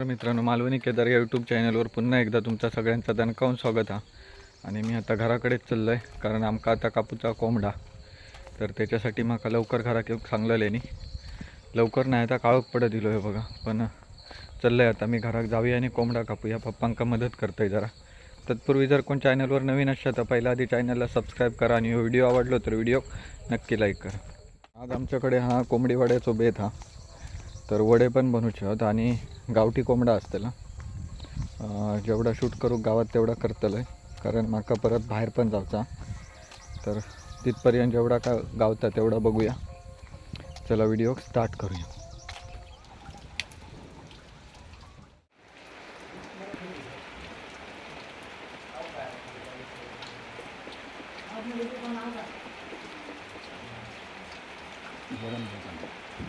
तर मित्रांनो मालवणी केदार या यूट्यूब चॅनलवर पुन्हा एकदा तुमचा सगळ्यांचा दणकावून स्वागत हा. आणि मी आता घराकडेच चाललो आहे कारण आमका आता कापूचा कोंबडा. तर त्याच्यासाठी म्हाका लवकर घरा घेऊन सांगलेले नी लवकर नाही आता काळोख पडत दिलो आहे बघा. पण चाललं आहे आता मी घरात जाऊया आणि कोंबडा कापूया पप्पांका मदत करतो आहे जरा. तत्पूर्वी जर कोण चॅनलवर नवीन असाल तर पहिला आधी चॅनलला सबस्क्राईब करा आणि हो व्हिडिओ आवडलो तर व्हिडिओ नक्की लाईक करा. आज आमच्याकडे हा कोंबडीवाड्याचो बेत हा. तर वडे पण बनवूचे शकत आणि गावठी कोंबडा असतला जेवढा शूट करू गावात तेवढा करतलं आहे. कारण माका परत बाहेर पण जावचा. तर तिथपर्यंत जेवढा का गावता तेवढा बघूया. चला व्हिडिओ स्टार्ट करूया.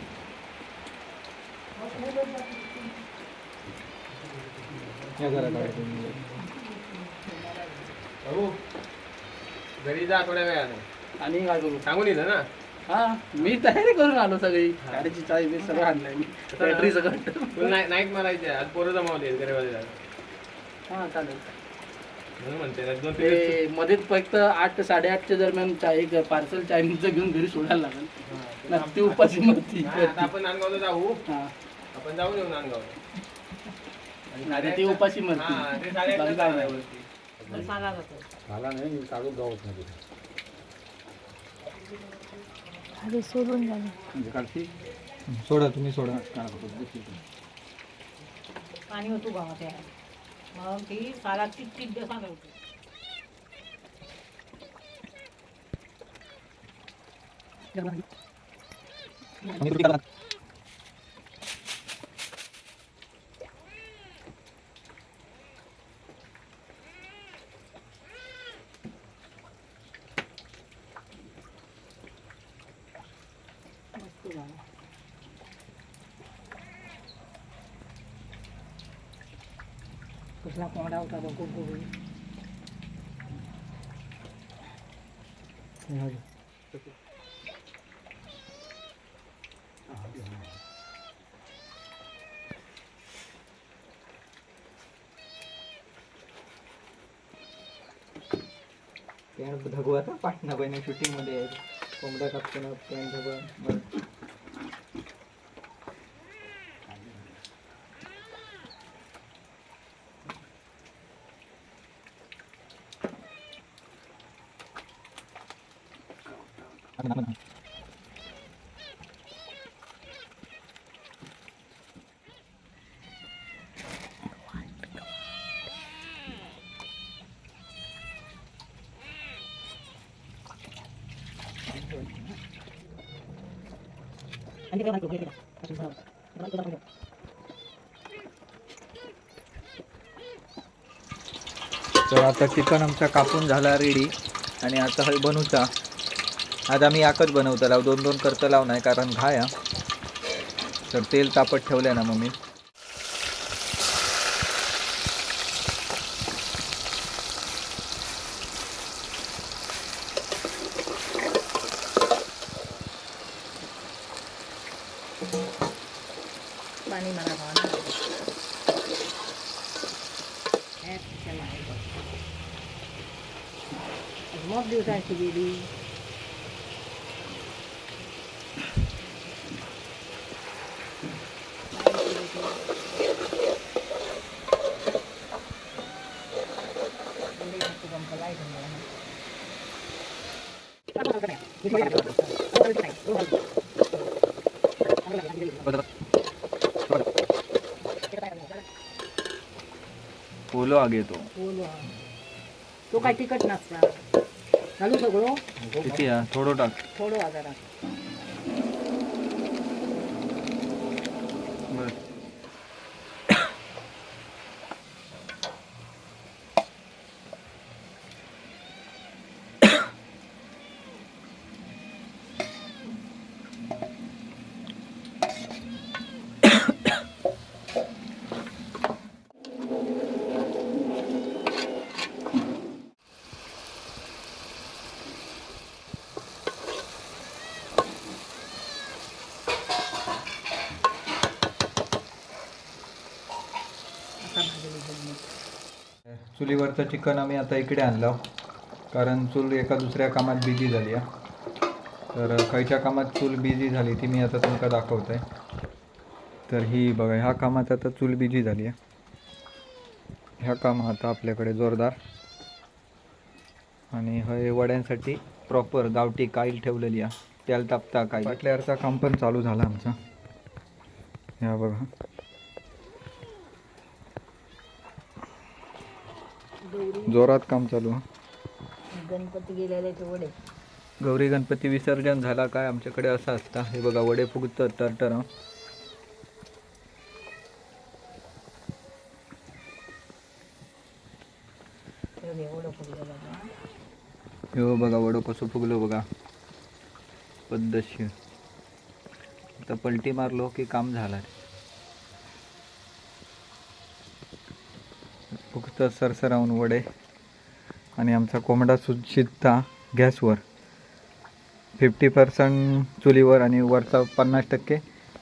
या भाऊ घरी जा थोड्या वेळानं. आणि काय करू? सांगून येतं ना. हा मी तयारी करून आलो सगळी. गाडीची चावी बी सगळं आणलंय मी. बॅटरी सगळं तुला नाईट मारायचे आज पोरं जमावले गरीबाला हा चालेल. म्हणून म्हणते ना, दोन पिरियड ते मध्येच फक्त आठ ते साडेआठच्या दरम्यान चाय एक पार्सल चायनीजचं घेऊन घरी सोडायला लागेल. ना ती उपाशी नव्हती आता आपण नांदगावला जाऊ. हा. आपण जाऊन येऊ नांदगावला अरे ती उपाशी हा, ते साडेआठला नाही. अरे सोडून झालं सोडा तुम्ही सोडा. पाणी होतो गावात यार मग ती साला तीन दिवसांना होतो. कसला कोंबडा होता बघ खूप पॅन्ट धगवा आता पाटणा बहिणी शूटिंगमध्ये आहे कोंबडा कापताना पॅन्ट धगवा तर आता चिकन आमचा कापून झाला रेडी आणि आता हय बनवता आज आम्ही याकच बनवतो. लाव दोन दोन करतं लाव नाही कारण घाया तर तेल तापत ठेवलंय ना मम्मी. पाणी मला मग दिवसाची गेली. पोलो आगे तो बोलू. तो काय तिकट नसता घालू सगळं. किती हा थोडं टाक. थोडं आजारात चुलीवरचं चिकन आम्ही आता इकडे आणलं. कारण चूल एका दुसऱ्या कामात बिझी झाली आहे तर खयच्या कामात चूल बिझी झाली ती मी आता तुमका दाखवत आहे तर ही बघा ह्या कामात आता चूल बिझी झाली आहे ह्या काम आता आपल्याकडे जोरदार. आणि हे वड्यांसाठी प्रॉपर गावठी काईल ठेवलेली आहे तेल तापता काही पाटल्यावरचा काम पण चालू झाला आमचा. ह्या बघा. जोरात काम चालू. गणपती गेलेले ते वडे. गौरी गणपती विसर्जन झाला काय आमच्याकडे असं असतं हे बघा वडे फुगतात तरटर एवढं फुगलेलं हो बघा वडं कसं फुगलो बघा. पद्धतशीर. आता पलटी मारलो की काम झालं. मस्त सरसरावून वडे आणि आमचा कोंबडा सुद्धा शिजता गॅसवर. फिफ्टी पर्सेंट चुलीवर आणि वरचा पन्नास टक्के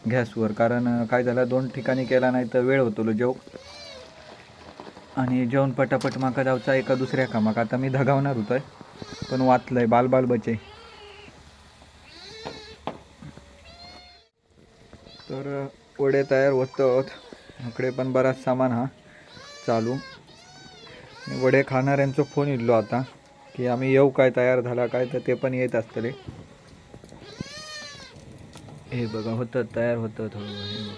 गॅसवर. कारण काय झालं दोन ठिकाणी केला नाही तर वेळ होतो जेव. आणि जेवण पटापट माका जावचा एका दुसऱ्या कामाक. आता मी धगावणार होतोय पण वाचलंय बाल बाल बचे. तर वडे तयार होत. इकडे पण बराच सामान हा चालू. वडे खाणाऱ्यांचो फोन इल्लो आता की आम्ही येऊ काय तयार झाला काय तर ते पण येत असतले. हे बघा होतं तयार होतं थोडं हे बघ.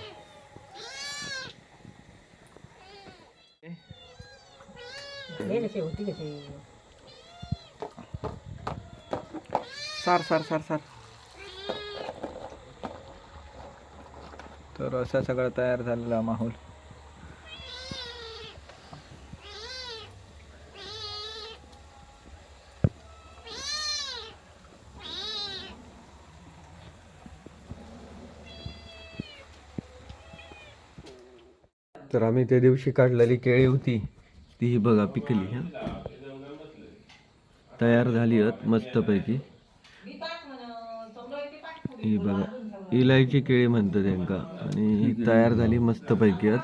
सार सार सार सार. तर असा सगळा तयार झालेला माहोल. तर आम्ही त्या दिवशी काढलेली केळी होती ती बघा पिकली हा. तयार झाली आहेत मस्तपैकी. ही बघा इलायची केळी म्हणतात त्यांका आणि ही तयार झाली मस्तपैकी आहेत.